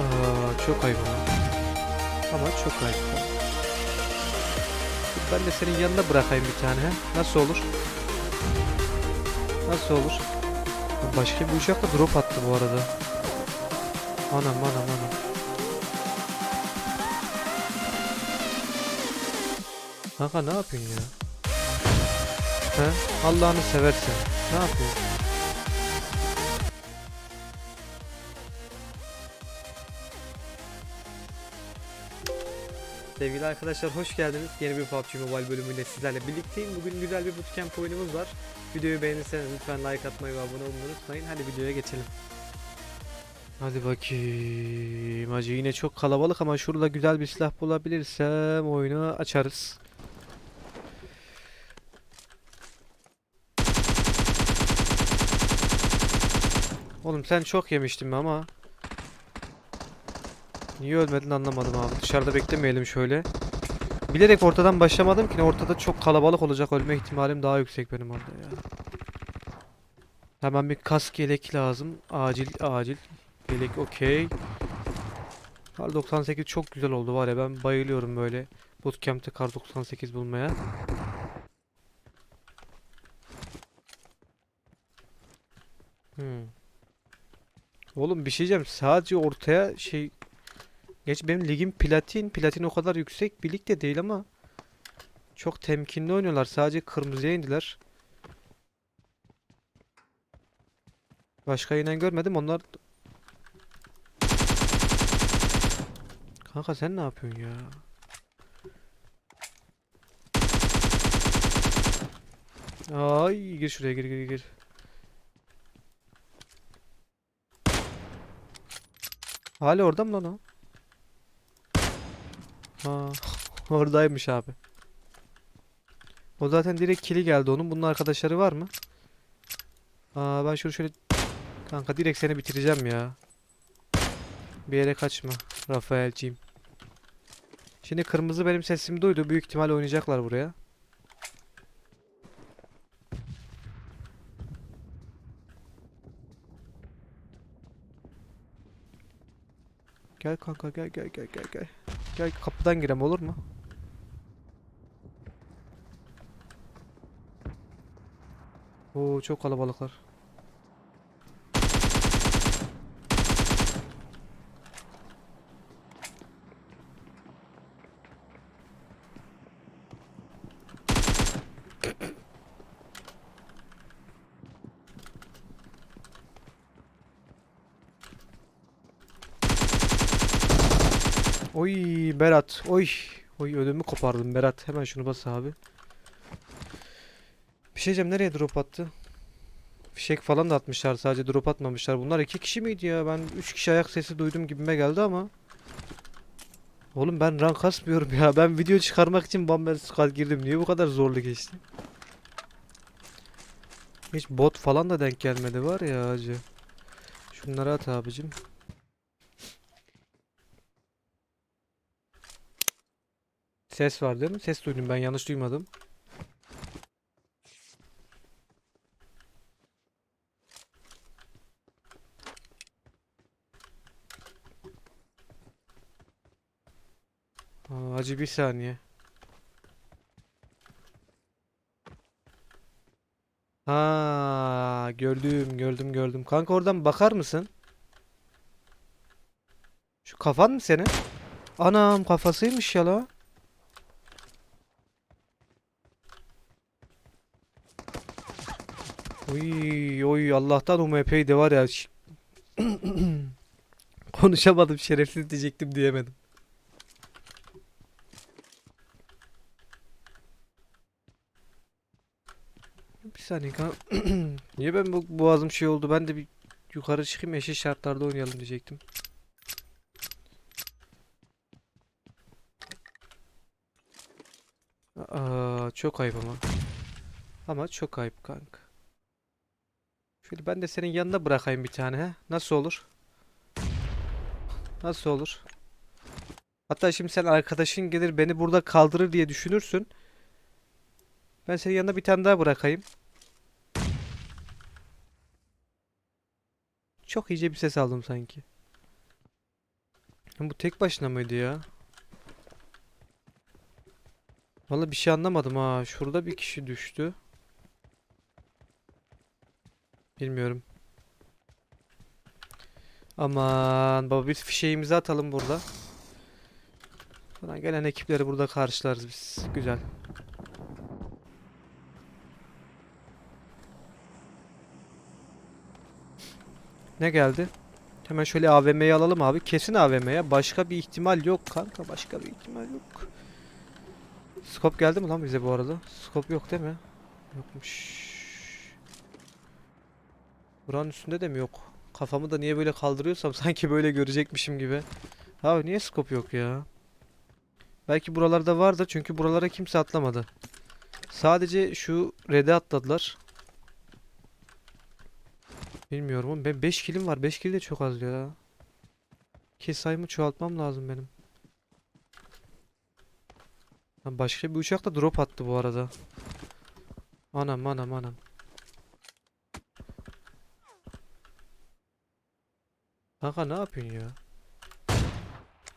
Aa, çok ayıp ama. Ama çok ayıp. Ben de senin yanına bırakayım bir tane. Nasıl olur? Nasıl olur? Başka bir uçak da drop attı bu arada. Anam anam anam. Kanka ne yapıyorsun ya? He? Allah'ını seversen. Ne yapıyorsun? Sevgili arkadaşlar hoş geldiniz. Yeni bir PUBG Mobile bölümüyle sizlerle birlikteyim. Bugün güzel bir bootcamp oyunumuz var. Videoyu beğenirseniz lütfen like atmayı ve abone olmayı unutmayın. Hadi videoya geçelim. Hadi bakayım. Hacı yine çok kalabalık ama şurada güzel bir silah bulabilirsem oyunu açarız. Oğlum sen çok yemiştin ama. Niye ölmedin anlamadım abi. Dışarıda beklemeyelim şöyle. Bilerek ortadan başlamadım ki ortada çok kalabalık olacak ölme ihtimalim daha yüksek benim orada ya. Hemen bir kask yelek lazım. Acil acil. Yelek okey. Kar 98 çok güzel oldu var ya ben bayılıyorum böyle bootcamp'te kar 98 bulmaya. Hmm. Oğlum bir şey diyeceğim sadece ortaya şey Geç benim ligim platin. Platin o kadar yüksek bir de değil ama çok temkinli oynuyorlar. Sadece kırmızıya indiler. Başka inen görmedim. Onlar Kanka sen ne yapıyorsun ya? Ay gir şuraya gir gir gir. Hala orada mı lan o? Ha, oradaymış abi. O zaten direkt kili geldi onun. Bunun arkadaşları var mı? Aa ben şunu şöyle kanka direkt seni bitireceğim ya. Bir yere kaçma Rafaelciğim. Şimdi kırmızı benim sesimi duydu. Büyük ihtimal oynayacaklar buraya. Gel kanka gel gel gel gel gel. Gel kapıdan girem olur mu? Oo çok kalabalıklar. Oy Berat. Oy. Oy ödümü kopardım Berat. Hemen şunu bas abi. Bir şey diyeceğim nereye drop attı? Fişek falan da atmışlar sadece drop atmamışlar. Bunlar iki kişi miydi ya? Ben üç kişi ayak sesi duydum gibime geldi ama. Oğlum ben rank kasmıyorum ya. Ben video çıkarmak için Bumble Squad girdim. Niye bu kadar zorlu geçti? Hiç bot falan da denk gelmedi var ya acı. Şunları at abicim. Ses var değil mi? Ses duydum ben yanlış duymadım. Acı bir saniye. Ha, gördüm gördüm gördüm. Kanka oradan bakar mısın? Şu kafan mı senin? Anam kafasıymış ya la. Oy oy Allah'tan UMP'ydi var ya. Konuşamadım şerefsiz diyecektim diyemedim. Bir saniye kan. Niye ben bu boğazım şey oldu? Ben de bir yukarı çıkayım eşit şartlarda oynayalım diyecektim. Aa, çok ayıp ama. Ama çok ayıp kanka. Şöyle ben de senin yanına bırakayım bir tane he. Nasıl olur? Nasıl olur? Hatta şimdi sen arkadaşın gelir beni burada kaldırır diye düşünürsün. Ben senin yanına bir tane daha bırakayım. Çok iyice bir ses aldım sanki. Bu tek başına mıydı ya? Vallahi bir şey anlamadım ha. Şurada bir kişi düştü. Bilmiyorum. Aman baba biz fişeğimizi atalım burada. Sonra gelen ekipleri burada karşılarız biz. Güzel. Ne geldi? Hemen şöyle AVM'yi alalım abi. Kesin AVM'ye. Başka bir ihtimal yok kanka. Başka bir ihtimal yok. Scope geldi mi lan bize bu arada? Scope yok değil mi? Yokmuş. Buranın üstünde de mi yok? Kafamı da niye böyle kaldırıyorsam sanki böyle görecekmişim gibi. Abi niye scope yok ya? Belki buralarda vardır çünkü buralara kimse atlamadı. Sadece şu red'e atladılar. Bilmiyorum ama ben 5 kilim var. 5 kill de çok az ya. Kill sayımı çoğaltmam lazım benim. Başka bir uçak da drop attı bu arada. Anam anam anam. Kanka ne yapıyorsun ya?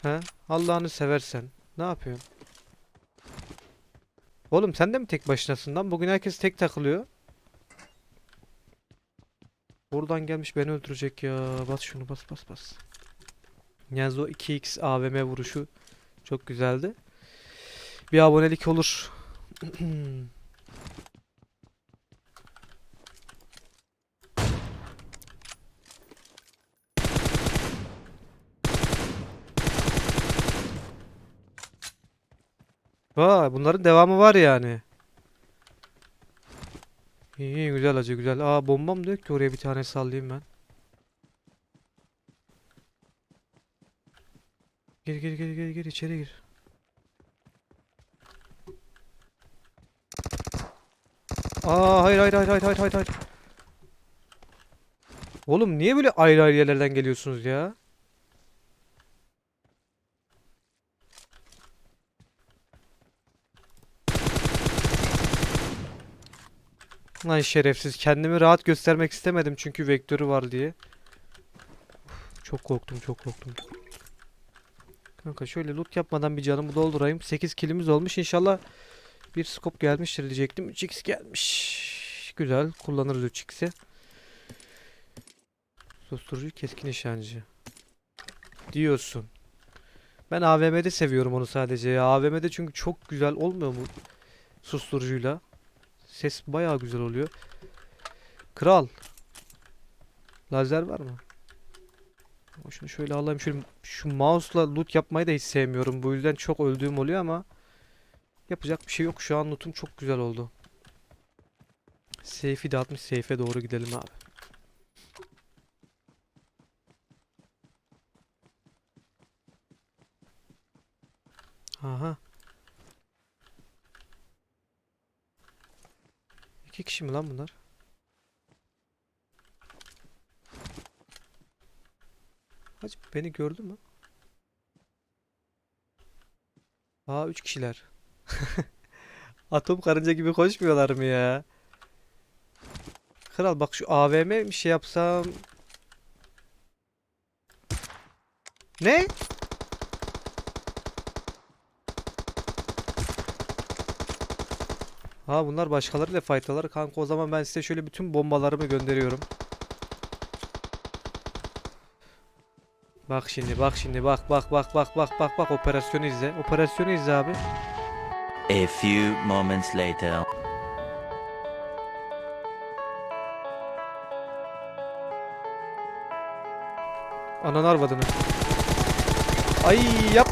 He? Allah'ını seversen. Ne yapıyorsun? Oğlum sen de mi tek başınasın lan? Bugün herkes tek takılıyor. Buradan gelmiş beni öldürecek ya. Bas şunu bas bas bas. Yalnız o 2x AVM vuruşu çok güzeldi. Bir abonelik olur. Vay bunların devamı var yani. İyi güzel acı güzel. Aa bombam da yok ki oraya bir tane sallayayım ben. Gir gir gir gir gir içeri gir. Aa hayır hayır hayır hayır hayır hayır. Oğlum niye böyle ayrı ayrı yerlerden geliyorsunuz ya? Lan şerefsiz kendimi rahat göstermek istemedim çünkü vektörü var diye. Çok korktum çok korktum. Kanka şöyle loot yapmadan bir canımı doldurayım. 8 kilimiz olmuş. İnşallah bir scope gelmiştir diyecektim. 3x gelmiş. Güzel. Kullanırız 3x'i. Susturucu keskin nişancı. Diyorsun. Ben AVM'de seviyorum onu sadece. AVM'de çünkü çok güzel olmuyor mu susturucuyla? Ses bayağı güzel oluyor. Kral. Lazer var mı? Şunu şöyle alayım. Şöyle şu mouse'la loot yapmayı da hiç sevmiyorum. Bu yüzden çok öldüğüm oluyor ama yapacak bir şey yok. Şu an loot'um çok güzel oldu. Seyfi de atmış. Seyfe doğru gidelim abi. Aha. İki kişi mi lan bunlar? Hacı beni gördü mü? Aa üç kişiler. Atom karınca gibi koşmuyorlar mı ya? Kral bak şu AVM bir şey yapsam. Ne? Ha bunlar başkalarıyla fight'talar. Kanka o zaman ben size şöyle bütün bombalarımı gönderiyorum. Bak şimdi bak şimdi bak bak bak bak bak bak bak operasyonu izle. Operasyonu izle abi. A few moments later. Ananı arvadını. Ay yap.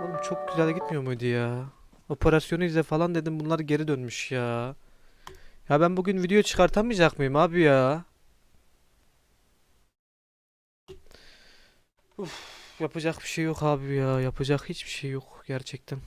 Oğlum çok güzel gitmiyor muydu ya? Operasyonu izle falan dedim bunlar geri dönmüş ya. Ya ben bugün video çıkartamayacak mıyım abi ya? Uf, yapacak bir şey yok abi ya. Yapacak hiçbir şey yok gerçekten.